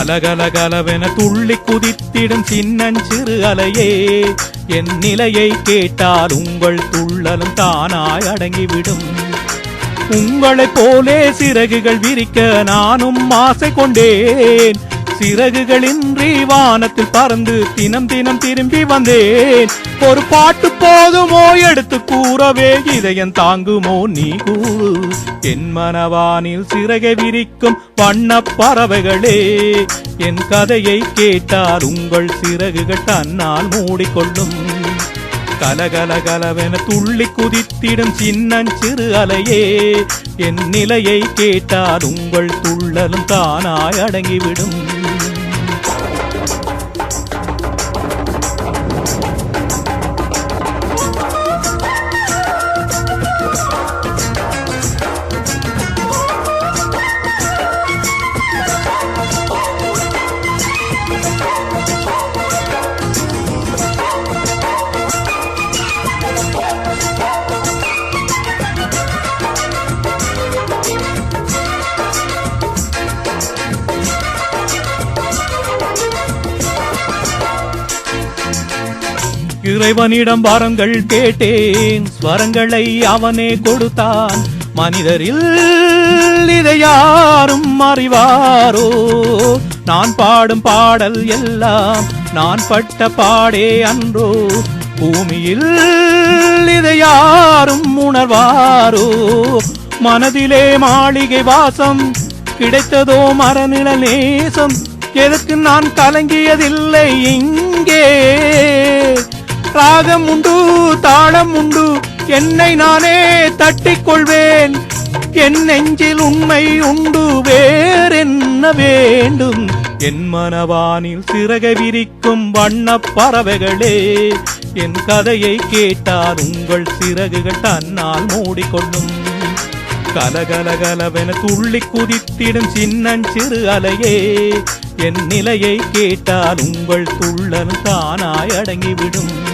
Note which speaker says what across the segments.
Speaker 1: கலகலகலவென துள்ளி குதித்திடும் சின்னஞ்சிறு அலையே என் நிலையை கேட்டால் உங்கள் துள்ளலும் தானாய் அடங்கிவிடும். உங்களைப் போலே சிறகுகள் விரிக்க நானும் ஆசை கொண்டேன். சிறகுகளின்றி வானத்தில் பறந்து தினம் தினம் திரும்பி வந்தேன். ஒரு பாட்டு போதுமோ எடுத்து கூறவே இதயம் தாங்குமோ நீ கூறு. என் மனவானில் சிறகை விரிக்கும் வண்ண பறவைகளே என் கதையை கேட்டால் உங்கள் சிறகுகள் தன்னால் மூடிக்கொள்ளும். கலகல கலவென துள்ளி குதித்திடும் சின்னஞ்சிறு அலையே என் நிலையை கேட்டால் உங்கள் துள்ளலும் தானாய் அடங்கிவிடும். இறைவனிடம் வரங்கள் கேட்டேன். ஸ்வரங்களை அவனே கொடுத்தான். மனிதரில் இதை யாரும் அறிவாரோ? நான் பாடும் பாடல் எல்லாம் நான் பட்ட பாடே அன்றோ? பூமியில் இதை யாரும் உணர்வாரோ? மனதிலே மாளிகை வாசம் கிடைத்ததோ மரநில நேசம். எதற்கு நான் கலங்கியதில்லை இங்கே? ராகம் உண்டு தாளம் உண்டு என்னை நானே தட்டிக் கொள்வேன் என் நெஞ்சில் உண்மை உண்டு வேறென்ன வேண்டும்? என் மனவானில் சிறக விரிக்கும் வண்ண பறவைகளே என் கதையை கேட்டால் உங்கள் சிறகுகள் தன்னால் மூடிக்கொள்ளும். கலகலகலவென துள்ளி குதித்திடும் சின்னஞ்சிறு அலையே என் நிலையை கேட்டால் உங்கள் துள்ளல் தானாய் அடங்கிவிடும்.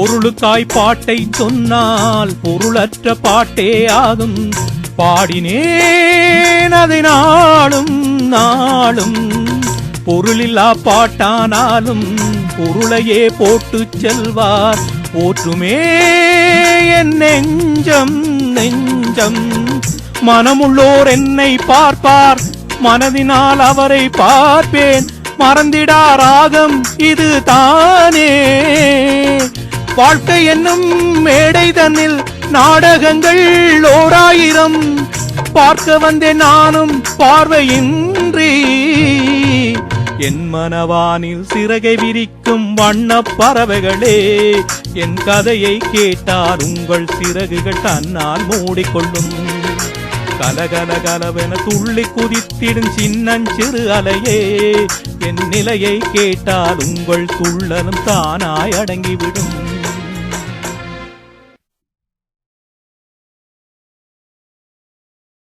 Speaker 1: பொருளுக்காய் பாட்டை சொன்னால் பொருளற்ற பாட்டே ஆகும். பாடினேன் அதை நாளும் நாளும். பொருளில்லா பாட்டானாலும் பொருளையே போட்டு செல்வார். போற்றுமே என் நெஞ்சம் நெஞ்சம். மனமுள்ளோர் என்னை பார்ப்பார். மனதினால் அவரை பார்ப்பேன். மறந்திடா ராகம் இது தானே. வாழ்க்கை என்னும் மேடை தன்னில் நாடகங்கள் ஓராயிரம். பார்க்க வந்தேன் நானும் பார்வையின்றி. என் மனவானில் சிறகை விரிக்கும் வண்ண பறவைகளே என் கதையை கேட்டார் உங்கள் சிறகுகள் தன்னால் மூடிக்கொள்ளும். கலகல கலவென துள்ளி குதித்திடும் சின்னஞ்சிறு அலையே என் நிலையை கேட்டால் உங்கள் துள்ளலும் தானாய் அடங்கிவிடும்.